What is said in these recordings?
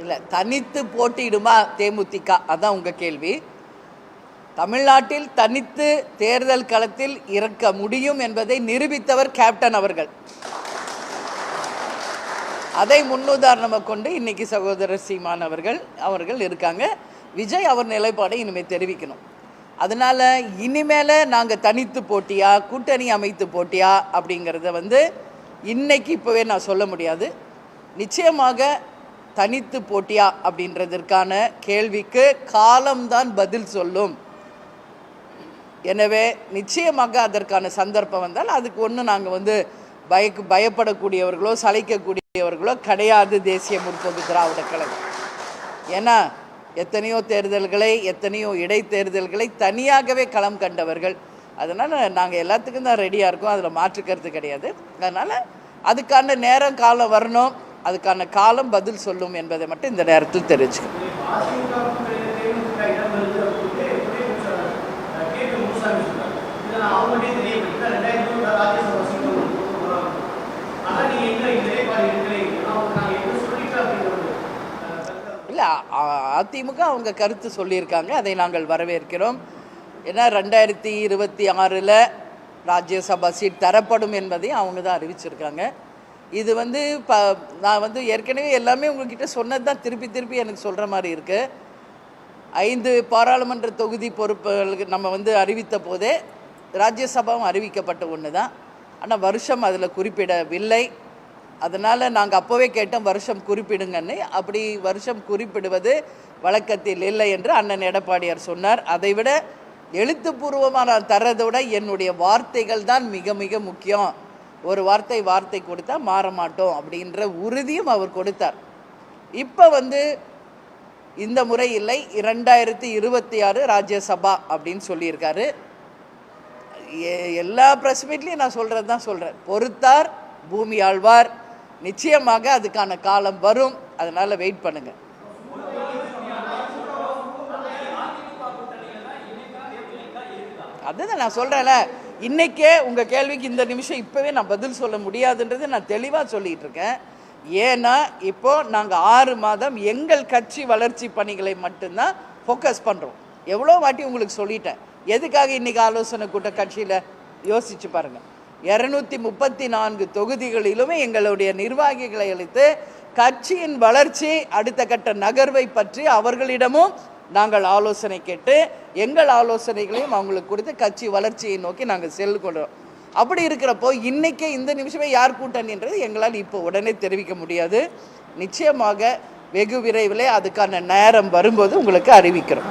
இல்லை தனித்து போட்டியிடுமா தேமுதிக? அதான் உங்கள் கேள்வி. தமிழ்நாட்டில் தனித்து தேர்தல் களத்தில் இறக்க முடியும் என்பதை நிரூபித்தவர் கேப்டன் அவர்கள். அதை முன்னுதாரணமாக கொண்டு இன்னைக்கு சகோதரர் சீமான் அவர்கள் அவர்கள் இருக்காங்க. விஜய் அவர் நிலைப்பாடை இனிமேல் தெரிவிக்கணும். அதனால இனிமேல நாங்கள் தனித்து போட்டியா கூட்டணி அமைத்து போட்டியா அப்படிங்கிறத வந்து இன்னைக்கு இப்போவே நான் சொல்ல முடியாது. நிச்சயமாக தனித்து போட்டியா அப்படின்றதற்கான கேள்விக்கு காலம்தான் பதில் சொல்லும். எனவே நிச்சயமாக அதற்கான சந்தர்ப்பம் வந்தால் அதுக்கு ஒன்று நாங்கள் வந்து பயக்கு பயப்படக்கூடியவர்களோ சளைக்கக்கூடியவர்களோ கிடையாது தேசிய முற்போக்கு திராவிட கழகம். ஏன்னா எத்தனையோ தேர்தல்களை எத்தனையோ இடைத்தேர்தல்களை தனியாகவே களம் கண்டவர்கள். அதனால் நாங்கள் எல்லாத்துக்கும் தான் ரெடியாக இருக்கோம். அதில் மாற்றுக்கிறது கிடையாது. அதனால் அதுக்கான நேரம் காலம் வரணும். அதுக்கான காலம் பதில் சொல்லும் என்பதை மட்டும் இந்த நேரத்தில் தெரிஞ்சுக்கணும் இல்லை அதிமுக அவங்க கருத்து சொல்லியிருக்காங்க அதை நாங்கள் வரவேற்கிறோம். ஏன்னா ரெண்டாயிரத்தி இருபத்தி ஆறில் ராஜ்யசபா சீட் தரப்படும் என்பதையும் அவங்க தான் அறிவிச்சிருக்காங்க. இது வந்து ப நான் வந்து ஏற்கனவே எல்லாமே உங்ககிட்ட சொன்னது தான் திருப்பி திருப்பி எனக்கு சொல்கிற மாதிரி இருக்குது ஐந்து பாராளுமன்ற தொகுதி பொறுப்புகளுக்கு நம்ம வந்து அறிவித்த போதே ராஜ்யசபாவும் அறிவிக்கப்பட்ட ஒன்று தான் ஆனால் வருஷம் அதில் குறிப்பிடவில்லை. அதனால் நாங்கள் அப்போவே கேட்டோம் வருஷம் குறிப்பிடுங்கன்னு. அப்படி வருஷம் குறிப்பிடுவது வழக்கத்தில் இல்லை என்று அண்ணன் எடப்பாடியார் சொன்னார். அதைவிட எழுத்துப்பூர்வமாக நான் தர்றதை விட என்னுடைய வார்த்தைகள் தான் மிக மிக முக்கியம். ஒரு வார்த்தை வார்த்தை கொடுத்தா மாற மாட்டோம் அப்படின்ற உறுதியும் அவர் கொடுத்தார். இப்போ வந்து இந்த முறை இல்லை. இரண்டாயிரத்தி இருபத்தி ஆறு ராஜ்யசபா அப்படின்னு சொல்லியிருக்காரு. எ- எல்லா ப்ரெஸ் மீட்லேயும் நான் சொல்கிறது தான் சொல்கிறேன் பொறுத்தார் பூமி ஆழ்வார். நிச்சயமாக அதுக்கான காலம் வரும். அதனால் வெயிட் பண்ணுங்கள் அதுதான் நான் சொல்கிறேன்ல இன்றைக்கே உங்கள் கேள்விக்கு இந்த நிமிஷம் இப்போவே நான் பதில் சொல்ல முடியாதுன்றது நான் தெளிவாக சொல்லிகிட்ருக்கேன் இருக்கேன். ஏன்னா இப்போது நாங்கள் ஆறு மாதம் எங்கள் கட்சி வளர்ச்சி பணிகளை மட்டும்தான் ஃபோக்கஸ் பண்ணுறோம் எவ்வளோ வாட்டி உங்களுக்கு சொல்லிட்டேன். எதுக்காக இன்றைக்கி ஆலோசனை கூட்ட கட்சியில்? யோசிச்சு பாருங்கள் இரநூத்தி முப்பத்தி நான்கு தொகுதிகளிலுமே எங்களுடைய நிர்வாகிகளை அளித்து கட்சியின் வளர்ச்சி அடுத்த கட்ட நகர்வை பற்றி அவர்களிடமும் நாங்கள் ஆலோசனை கேட்டு எங்கள் ஆலோசனைகளையும் அவங்களுக்கு கொடுத்து கட்சி வளர்ச்சியை நோக்கி நாங்கள் செல்லுகிறோம் அப்படி இருக்கிறப்போ இன்றைக்கே இந்த நிமிஷமே யார் கூட்டணின்றது எங்களால் இப்போ உடனே தெரிவிக்க முடியாது. நிச்சயமாக வெகு விரைவில் அதுக்கான நேரம் வரும்போது உங்களுக்கு அறிவிக்கிறோம்.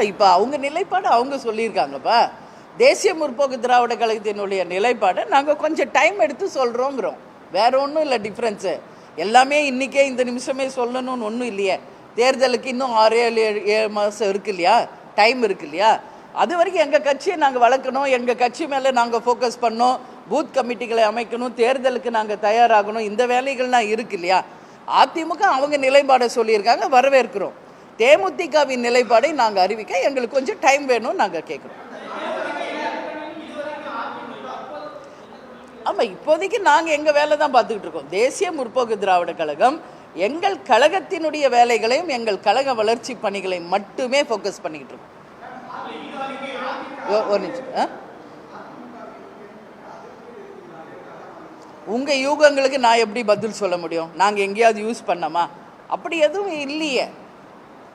இதுதான் இப்போ அவங்க நிலைப்பாடு அவங்க சொல்லியிருக்காங்கப்பா. தேசிய முற்போக்கு திராவிட கழகத்தினுடைய நிலைப்பாடை நாங்கள் கொஞ்சம் டைம் எடுத்து சொல்கிறோங்கிறோம் வேற ஒன்றும் இல்லை டிஃப்ரென்ஸு எல்லாமே இன்றைக்கே இந்த நிமிஷமே சொல்லணும்னு ஒன்றும் இல்லையே. தேர்தலுக்கு இன்னும் ஆறு ஏழு ஏழு ஏழு மாதம் இருக்கு இல்லையா? டைம் இருக்கு இல்லையா? அது வரைக்கும் எங்கள் கட்சியை நாங்கள் வளர்க்கணும் எங்கள் கட்சி மேலே நாங்கள் ஃபோக்கஸ் பண்ணோம் பூத் கமிட்டிகளை அமைக்கணும் தேர்தலுக்கு நாங்கள் தயாராகணும் இந்த வேலைகள்லாம் இருக்கு இல்லையா? அதிமுக அவங்க நிலைப்பாடை சொல்லியிருக்காங்க வரவேற்கிறோம். தேமுதிகவின் நிலைப்பாடை நாங்கள் அறிவிக்க எங்களுக்கு கொஞ்சம் டைம் வேணும்னு நாங்கள் கேட்குறோம் ஆமாம் இப்போதைக்கு நாங்கள் எங்கள் வேலை தான் பார்த்துக்கிட்டு இருக்கோம். தேசிய முற்போக்கு திராவிட கழகம் எங்கள் கழகத்தினுடைய வேலைகளையும் எங்கள் கழக வளர்ச்சி பணிகளையும் மட்டுமே ஃபோக்கஸ் பண்ணிக்கிட்டு இருக்கோம். ஒரு நிமிஷம். ஆ? உங்கள் யூகங்களுக்கு நான் எப்படி பதில் சொல்ல முடியும்? நாங்கள் எங்கேயாவது யூஸ் பண்ணோமா? அப்படி எதுவும் இல்லையே.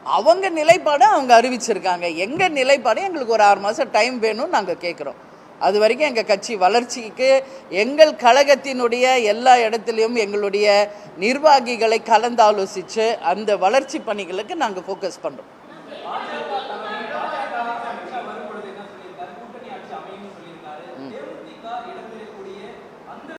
அவங்க நிலைப்பாடை அவங்க அறிவிச்சிருக்காங்க. எங்கள் நிலைப்பாடு? எங்களுக்கு ஒரு ஆறு மாதம் டைம் வேணும்னு நாங்கள் கேட்குறோம் அது வரைக்கும் எங்கள் கட்சி வளர்ச்சிக்கு எங்கள் கழகத்தினுடைய எல்லா இடத்துலையும் எங்களுடைய நிர்வாகிகளை கலந்தாலோசித்து அந்த வளர்ச்சி பணிகளுக்கு நாங்கள் ஃபோக்கஸ் பண்ணுறோம்